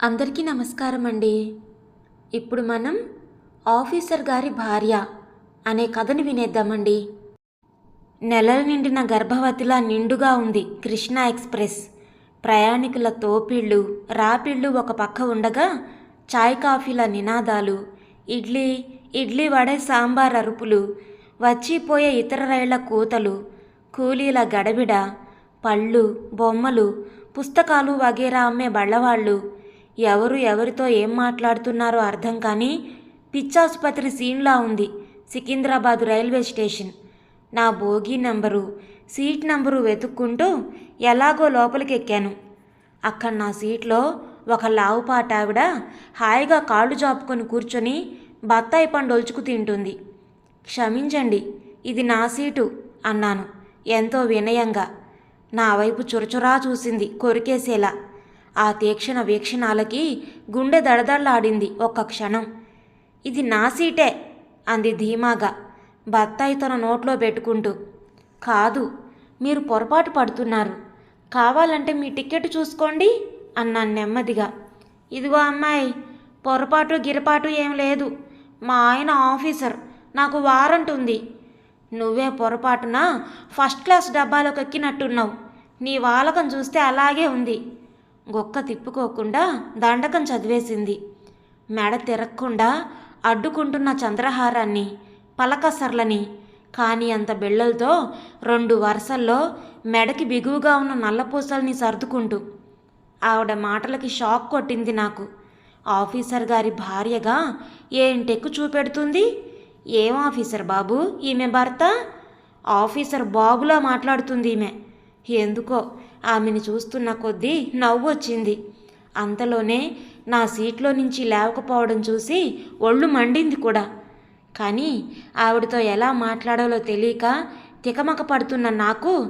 అందరికీ నమస్కారం అండి ఇప్పుడు మనం ఆఫీసర్ గారి భార్య అనే కథను వినేద్దామండి. నెలలు నిండిన గర్భవతిలా నిండుగా ఉంది కృష్ణా ఎక్స్ప్రెస్. ప్రయాణికుల తోపిళ్ళు రాపిళ్ళు ఒక పక్క ఉండగా చాయ్ కాఫీల నినాదాలు ఇడ్లీ ఇడ్లీ వడే సాంబార్ అరుపులు వచ్చిపోయే ఇతర రైళ్ళ కూతలు కూలీల గడబిడ పళ్ళు బొమ్మలు పుస్తకాలు వగేరా అమ్మే బళ్ళవాళ్ళు ఎవరు ఎవరితో ఏం మాట్లాడుతున్నారో అర్థం కానీ పిచ్చాసుపత్రి సీన్లా ఉంది సికింద్రాబాద్ రైల్వే స్టేషన్. నా బోగీ నంబరు సీట్ నంబరు వెతుక్కుంటూ ఎలాగో లోపలికి ఎక్కాను అక్కడ నా సీట్లో ఒక లావుపాట ఆవిడ హాయిగా కాళ్ళు జాపుకొని కూర్చొని బత్తాయి పండు ఒలుచుకు తింటుంది. క్షమించండి ఇది నా సీటు అన్నాను ఎంతో వినయంగా. నా వైపు చురచురా చూసింది కొరికేసేలా. ఆ తీక్షణ వీక్షణాలకి గుండె దడదడలాడింది ఒక్క క్షణం. ఇది నా సీటే అంది ధీమాగా బత్తాయి తన నోట్లో పెట్టుకుంటూ. కాదు మీరు పొరపాటు పడుతున్నారు. కావాలంటే మీ టికెట్ చూసుకోండి అన్నాను నెమ్మదిగా. ఇదిగో అమ్మాయి పొరపాటు గిరపాటు ఏం లేదు. మా ఆయన ఆఫీసర్ నాకు వారంట్ ఉంది. నువ్వే పొరపాటున ఫస్ట్ క్లాస్ డబ్బాలోకి ఎక్కినట్టున్నావు నీ వాలకం చూస్తే అలాగే ఉంది. గొక్క తిప్పుకోకుండా దండకం చదివేసింది. మెడ తిరగకుండా అడ్డుకుంటున్న చంద్రహారాన్ని పలకసర్లని కానీ అంత బిళ్ళలతో రెండు వరుసల్లో మెడకి బిగువుగా ఉన్న నల్లపూసల్ని సర్దుకుంటూ ఆవిడ మాటలకి షాక్ కొట్టింది నాకు. ఆఫీసర్ గారి భార్యగా ఏంటెక్కు చూపెడుతుంది? ఏం ఆఫీసర్ బాబు? ఈమె భర్త? ఆఫీసర్ బాబులా మాట్లాడుతుంది ఈమె. ఎందుకో ఆమెను చూస్తున్న కొద్దీ నవ్వు వచ్చింది. అంతలోనే నా సీట్లో నుంచి లేవకపోవడం చూసి ఒళ్ళు మండింది కూడా. కానీ ఆవిడతో ఎలా మాట్లాడాలో తెలియక తికమక పడుతున్న నాకు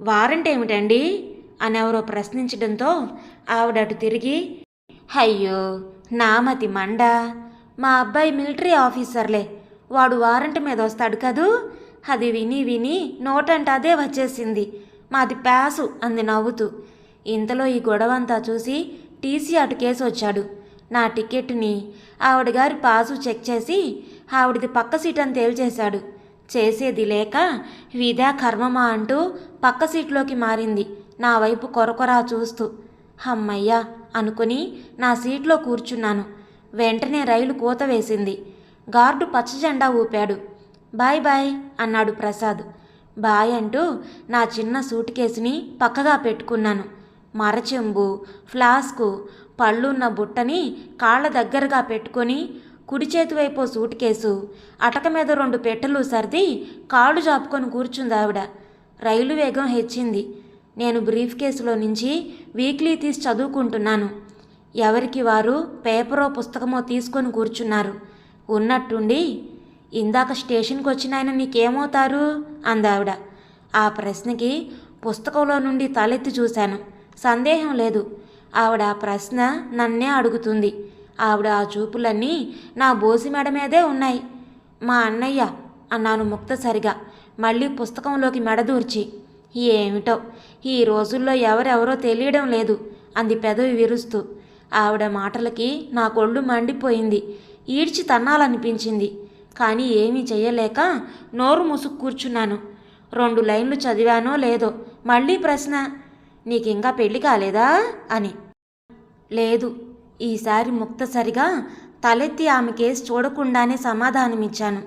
వారంట్ ఏమిటండి? అని ఎవరో ప్రశ్నించడంతో ఆవిడ అటు తిరిగి అయ్యో నామతి మండ. మా అబ్బాయి మిలిటరీ ఆఫీసర్లే. వాడు వారంట్ మీద వస్తాడు కదూ? అది విని విని నోటంట అదే వచ్చేసింది. మాది ప్యాసు అంది నవ్వుతూ. ఇంతలో ఈ గొడవ అంతా చూసి టీసీ అటు కేసు వచ్చాడు. నా టికెట్ని ఆవిడ గారి పాసు చెక్ చేసి ఆవిడది పక్క సీట్ అని తేల్చేశాడు. చేసేది లేక విదా కర్మమా అంటూ పక్క సీట్లోకి మారింది. నా వైపు కొరకొరా చూస్తూ. హమ్మయ్యా అనుకుని నా సీట్లో కూర్చున్నాను. వెంటనే రైలు కూత వేసింది. గార్డు పచ్చజెండా ఊపాడు. బాయ్ బాయ్ అన్నాడు ప్రసాద్. బాయ్ అంటూ నా చిన్న సూట్ కేసుని పక్కగా పెట్టుకున్నాను. మరచెంబు ఫ్లాస్కు పళ్ళున్న బుట్టని కాళ్ళ దగ్గరగా పెట్టుకొని కుడి చేతి వైపు సూట్ కేసు అటక మీద రెండు పెట్టెలు సర్ది కాళ్ళు జాపుకొని కూర్చుంది ఆవిడ. రైలు వేగం హెచ్చింది. నేను బ్రీఫ్ కేసులో నుంచి వీక్లీ తీసి చదువుకుంటున్నాను. ఎవరికి వారు పేపరో పుస్తకమో తీసుకొని కూర్చున్నారు. ఉన్నట్టుండి ఇందాక స్టేషన్కి వచ్చిన ఆయన నీకేమవుతారు? అందావిడ. ఆ ప్రశ్నకి పుస్తకంలో నుండి తలెత్తి చూశాను. సందేహం లేదు. ఆవిడ ఆ ప్రశ్న నన్నే అడుగుతుంది. ఆవిడ ఆ చూపులన్నీ నా బోసి మెడ మీదే ఉన్నాయి. మా అన్నయ్య అన్నాను ముక్తసరిగా. మళ్ళీ పుస్తకంలోకి మెడదూర్చి ఏమిటో? ఈ రోజుల్లో ఎవరెవరో తెలియడం లేదు. అంది పెదవి విరుస్తూ. ఆవిడ మాటలకి నా కొళ్ళు మండిపోయింది. ఈడ్చి తన్నాలనిపించింది. కానీ ఏమీ చెయ్యలేక నోరు ముసుగు కూర్చున్నాను. రెండు లైన్లు చదివానో లేదో? మళ్ళీ ప్రశ్న నీకింకా పెళ్ళి కాలేదా? అని. లేదు. ఈసారి ముక్తసరిగా తలెత్తి ఆమె కేసు చూడకుండానే సమాధానమిచ్చాను.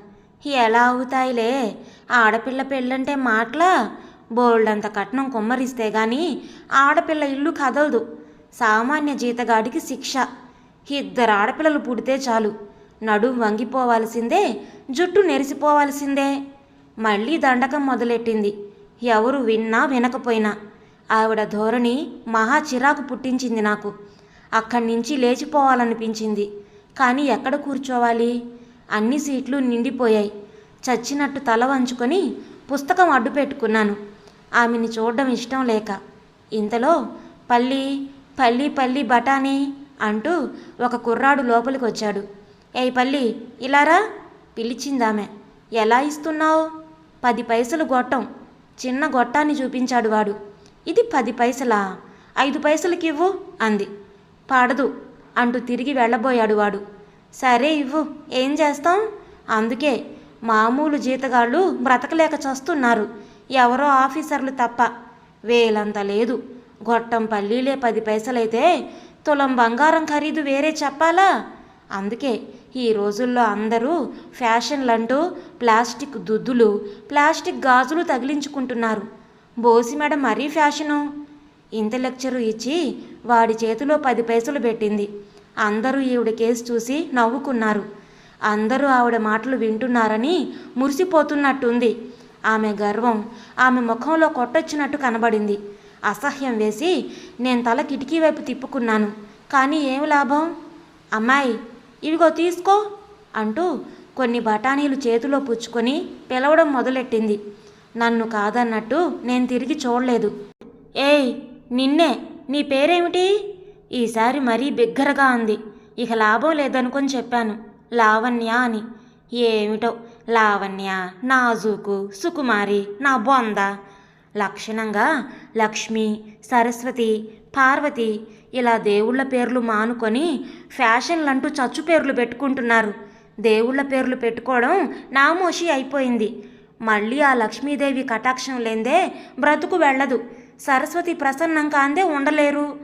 ఎలా అవుతాయిలే? ఆడపిల్ల పెళ్ళంటే మాటలా? బోల్డంత కట్నం కుమ్మరిస్తే గాని ఆడపిల్ల ఇల్లు కదలదు. సామాన్య జీతగాడికి శిక్ష. ఇద్దరు ఆడపిల్లలు పుడితే చాలు. నడుం వంగిపోవాల్సిందే జుట్టు నెరిసిపోవాల్సిందే. మళ్ళీ దండకం మొదలెట్టింది. ఎవరు విన్నా వినకపోయినా. ఆవిడ ధోరణి మహా చిరాకు పుట్టించింది నాకు. అక్కడి నుంచి లేచిపోవాలనిపించింది. కానీ ఎక్కడ కూర్చోవాలి? అన్ని సీట్లు నిండిపోయాయి. చచ్చినట్టు తల వంచుకొని పుస్తకం అడ్డు పెట్టుకున్నాను. ఆమెని చూడడం ఇష్టం లేక. ఇంతలో పల్లి పల్లి పల్లి బఠానీ అంటూ ఒక కుర్రాడు లోపలికి వచ్చాడు ఏయ్ పల్లి ఇలారా పిలిచిందామె. ఎలా ఇస్తున్నావు? పది పైసలు గొట్టం. చిన్న గొట్టాన్ని చూపించాడు వాడు. ఇది పది పైసలా? ఐదు పైసలకి ఇవ్వు అంది. పడదు అంటూ తిరిగి వెళ్ళబోయాడు వాడు. సరే ఇవ్వు ఏం చేస్తాం? అందుకే మామూలు జీతగాళ్ళు బ్రతకలేక చస్తున్నారు. ఎవరో ఆఫీసర్లు తప్ప. వేలంత లేదు. గొట్టం పల్లీలే పది పైసలైతే తులం బంగారం ఖరీదు వేరే చెప్పాలా? అందుకే ఈ రోజుల్లో అందరూ ఫ్యాషన్లంటూ ప్లాస్టిక్ దుద్దులు ప్లాస్టిక్ గాజులు తగిలించుకుంటున్నారు. బోసి మేడం మరీ ఫ్యాషను. ఇంత లెక్చరు ఇచ్చి వాడి చేతిలో పది పైసలు పెట్టింది. అందరూ ఈవిడ కేసు చూసి నవ్వుకున్నారు. అందరూ ఆవిడ మాటలు వింటున్నారని మురిసిపోతున్నట్టుంది. ఆమె గర్వం ఆమె ముఖంలో కొట్టొచ్చినట్టు కనబడింది. అసహ్యం వేసి నేను తల కిటికీ వైపు తిప్పుకున్నాను. కానీ ఏమి లాభం? అమ్మాయి ఇవిగో తీసుకో అంటూ కొన్ని బఠానీలు చేతిలో పుచ్చుకొని పిలవడం మొదలెట్టింది. నన్ను కాదన్నట్టు నేను తిరిగి చూడలేదు. ఏయ్ నిన్నే నీ పేరేమిటి? ఈసారి మరీ బిగ్గరగా ఉంది ఇక లాభం లేదనుకొని చెప్పాను. లావణ్య అని. ఏమిటో? లావణ్య నాజూకు సుకుమారి నా బొంద. లక్షణంగా లక్ష్మి సరస్వతి పార్వతి ఇలా దేవుళ్ళ పేర్లు మానుకొని ఫ్యాషన్లంటూ చచ్చు పేర్లు పెట్టుకుంటున్నారు. దేవుళ్ళ పేర్లు పెట్టుకోవడం నామోషి అయిపోయింది. మళ్ళీ ఆ లక్ష్మీదేవి కటాక్షం లేందే బ్రతుకు వెళ్ళదు సరస్వతి ప్రసన్నం కాందే ఉండలేరు.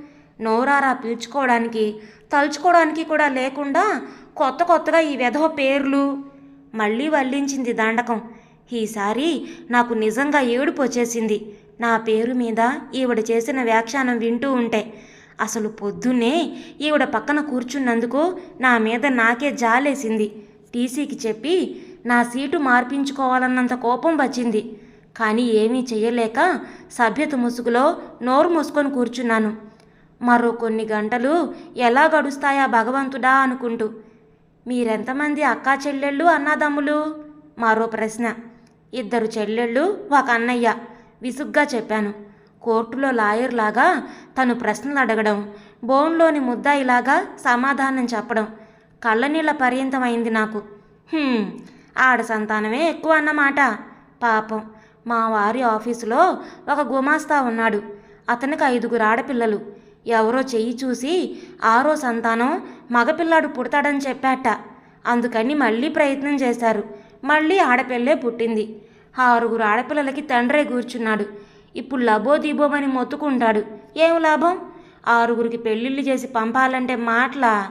నోరారా పీల్చుకోవడానికి తలుచుకోవడానికి కూడా లేకుండా కొత్త కొత్తగా ఈ వెధవ పేర్లు. మళ్ళీ వల్లించింది దండకం. ఈసారి నాకు నిజంగా ఏడుపు వచ్చేసింది. నా పేరు మీద ఈవిడ చేసిన వ్యాఖ్యానం వింటూ ఉంటే అసలు పొద్దున్నే ఈవిడ పక్కన కూర్చున్నందుకు నా మీద నాకే జాలేసింది. టీసీకి చెప్పి నా సీటు మార్పించుకోవాలన్నంత కోపం వచ్చింది. కానీ ఏమీ చెయ్యలేక సభ్యత ముసుగులో నోరు మూసుకొని కూర్చున్నాను. మరో కొన్ని గంటలు ఎలా గడుస్తాయా భగవంతుడా అనుకుంటూ మీరెంతమంది అక్కా చెల్లెళ్ళు అన్నాదమ్ములు? మరో ప్రశ్న. ఇద్దరు చెల్లెళ్ళు ఒక అన్నయ్య విసుగ్గా చెప్పాను. కోర్టులో లాయర్ లాగా తను ప్రశ్నలు అడగడం బోన్లోని ముద్దాయిలాగా సమాధానం చెప్పడం కళ్ళనీళ్ళ పర్యంతమైంది నాకు. ఆడ సంతానమే ఎక్కువ అన్నమాట. పాపం మా వారి ఆఫీసులో ఒక గుమాస్తా ఉన్నాడు. అతనికి ఐదుగురు ఆడపిల్లలు. ఎవరో చెయ్యి చూసి ఆరో సంతానం మగపిల్లాడు పుడతాడని చెప్పాట. అందుకని మళ్ళీ ప్రయత్నం చేశారు. మళ్ళీ ఆడపిల్లే పుట్టింది. ఆరుగురు ఆడపిల్లలకి తండ్రే కూర్చున్నాడు. ఇప్పుడు లబోదీబోమని మొత్తుకుంటాడు. ఏం లాభం? ఆరుగురికి పెళ్ళిళ్ళు చేసి పంపాలంటే మాటలా?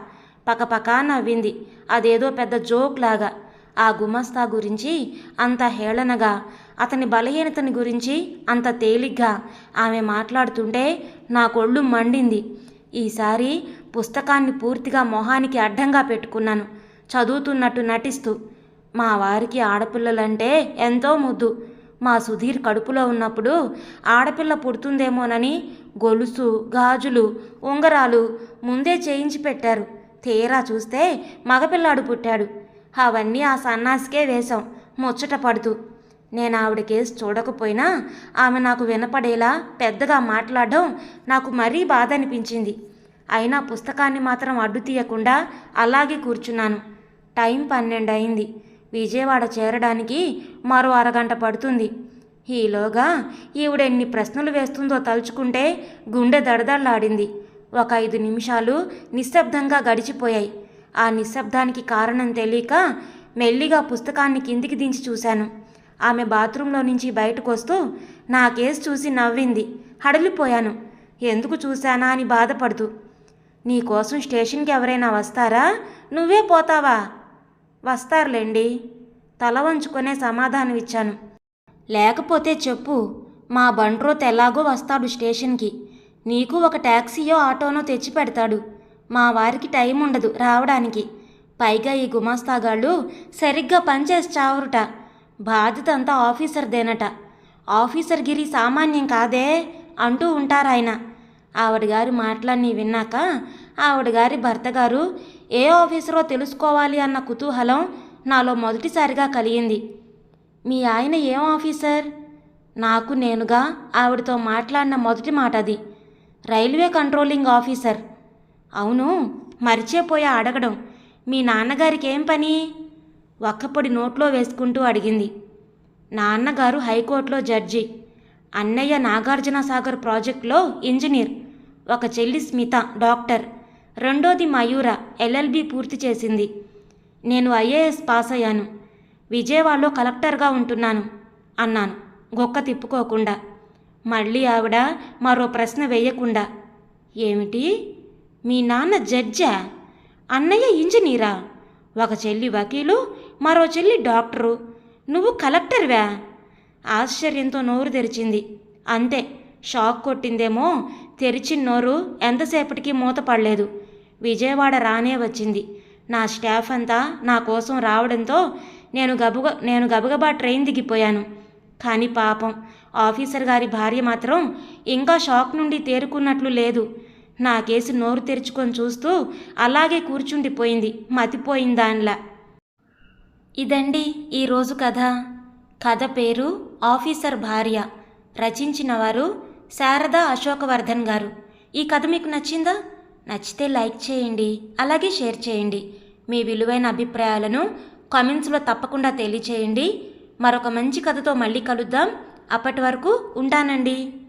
పకపకా నవ్వింది. అదేదో పెద్ద జోక్ లాగా. ఆ గుమస్తా గురించి అంత హేళనగా అతని బలహీనతని గురించి అంత తేలిగ్గా ఆమె మాట్లాడుతుంటే నా కొళ్ళు మండింది. ఈసారి పుస్తకాన్ని పూర్తిగా మొహానికి అడ్డంగా పెట్టుకున్నాను. చదువుతున్నట్టు నటిస్తూ. మా వారికి ఆడపిల్లలంటే ఎంతో ముద్దు. మా సుధీర్ కడుపులో ఉన్నప్పుడు ఆడపిల్ల పుడుతుందేమోనని గొలుసు గాజులు ఉంగరాలు ముందే చేయించి పెట్టారు. తీరా చూస్తే మగపిల్లాడు పుట్టాడు. అవన్నీ ఆ సన్నాసికే వేశాం ముచ్చట పడుతూ. నేను ఆవిడ కేసు చూడకపోయినా ఆమె నాకు వినపడేలా పెద్దగా మాట్లాడడం నాకు మరీ బాధ అనిపించింది అయినా పుస్తకాన్ని మాత్రం అడ్డు తీయకుండా అలాగే కూర్చున్నాను. టైం పన్నెండు అయింది విజయవాడ చేరడానికి మరో అరగంట పడుతుంది. ఈలోగా ఈవిడ ఎన్ని ప్రశ్నలు వేస్తుందో తలుచుకుంటే గుండె దడదళ్ళాడింది ఒక ఐదు నిమిషాలు నిశ్శబ్దంగా గడిచిపోయాయి. ఆ నిశ్శబ్దానికి కారణం తెలియక మెల్లిగా పుస్తకాన్ని కిందికి దించి చూశాను. ఆమె బాత్రూంలో నుంచి బయటకు వస్తూ నా కేసు చూసి నవ్వింది. హడలిపోయాను. ఎందుకు చూశానా అని బాధపడుతూ నీకోసం స్టేషన్కి ఎవరైనా వస్తారా? నువ్వే పోతావా? వస్తారులేండి. తల వంచుకునే సమాధానం ఇచ్చాను లేకపోతే చెప్పు మా బండ్రోత్ ఎలాగో వస్తాడు స్టేషన్కి. నీకు ఒక ట్యాక్సీయో ఆటోనో తెచ్చి పెడతాడు. మా వారికి టైం ఉండదు రావడానికి. పైగా ఈ గుమాస్తాగాళ్ళు సరిగ్గా పనిచేసి చావురుట బాధ్యత అంతా ఆఫీసర్దేనట. ఆఫీసర్ గిరి సామాన్యం కాదే అంటూ ఉంటారాయన. ఆవిడ గారి మాటలన్నీ విన్నాక ఆవిడ గారి భర్త గారు ఏ ఆఫీసరో తెలుసుకోవాలి అన్న కుతూహలం నాలో మొదటిసారిగా కలిగింది. మీ ఆయన ఏం ఆఫీసర్? నాకు నేనుగా ఆవిడతో మాట్లాడిన మొదటి మాట అది రైల్వే కంట్రోలింగ్ ఆఫీసర్. అవును మరిచేపోయా అడగడం. మీ నాన్నగారికి ఏం పని? ఒక్కపొడి నోట్లో వేసుకుంటూ అడిగింది. నాన్నగారు హైకోర్టులో జడ్జి. అన్నయ్య నాగార్జున సాగర్ ప్రాజెక్టులో ఇంజనీర్. ఒక చెల్లి స్మిత డాక్టర్. రెండోది మయూర ఎల్ఎల్బి పూర్తి చేసింది. నేను ఐఏఎస్ పాస్ అయ్యాను విజయవాడలో కలెక్టర్గా ఉంటున్నాను అన్నాను. గొక్క తిప్పుకోకుండా. మళ్ళీ ఆవిడ మరో ప్రశ్న వేయకుండా. ఏమిటి? మీ నాన్న జడ్జా? అన్నయ్య ఇంజనీరా? ఒక చెల్లి వకీలు మరో చెల్లి డాక్టరు. నువ్వు కలెక్టర్వా? ఆశ్చర్యంతో నోరు తెరిచింది. అంతే షాక్ కొట్టిందేమో తెరిచిన నోరు ఎంతసేపటికి మూతపడలేదు విజయవాడ రానే వచ్చింది. నా స్టాఫ్ అంతా నా కోసం రావడంతో నేను గబుగ నేను గబగబా ట్రైన్ దిగిపోయాను. కానీ పాపం ఆఫీసర్ గారి భార్య మాత్రం ఇంకా షాక్ నుండి తేరుకున్నట్లు లేదు. నా కేసు నోరు తెరుచుకొని చూస్తూ అలాగే కూర్చుండిపోయింది మతిపోయిందాన్లా ఇదండి ఈరోజు కథ. కథ పేరు ఆఫీసర్ భార్య. రచించిన వారు శారదా అశోకవర్ధన్ గారు. ఈ కథ మీకు నచ్చిందా? నచ్చితే లైక్ చేయండి అలాగే షేర్ చేయండి. మీ విలువైన అభిప్రాయాలను కామెంట్స్లో తప్పకుండా తెలియచేయండి. మరొక మంచి కథతో మళ్ళీ కలుద్దాం. అప్పటి వరకు ఉంటానండి.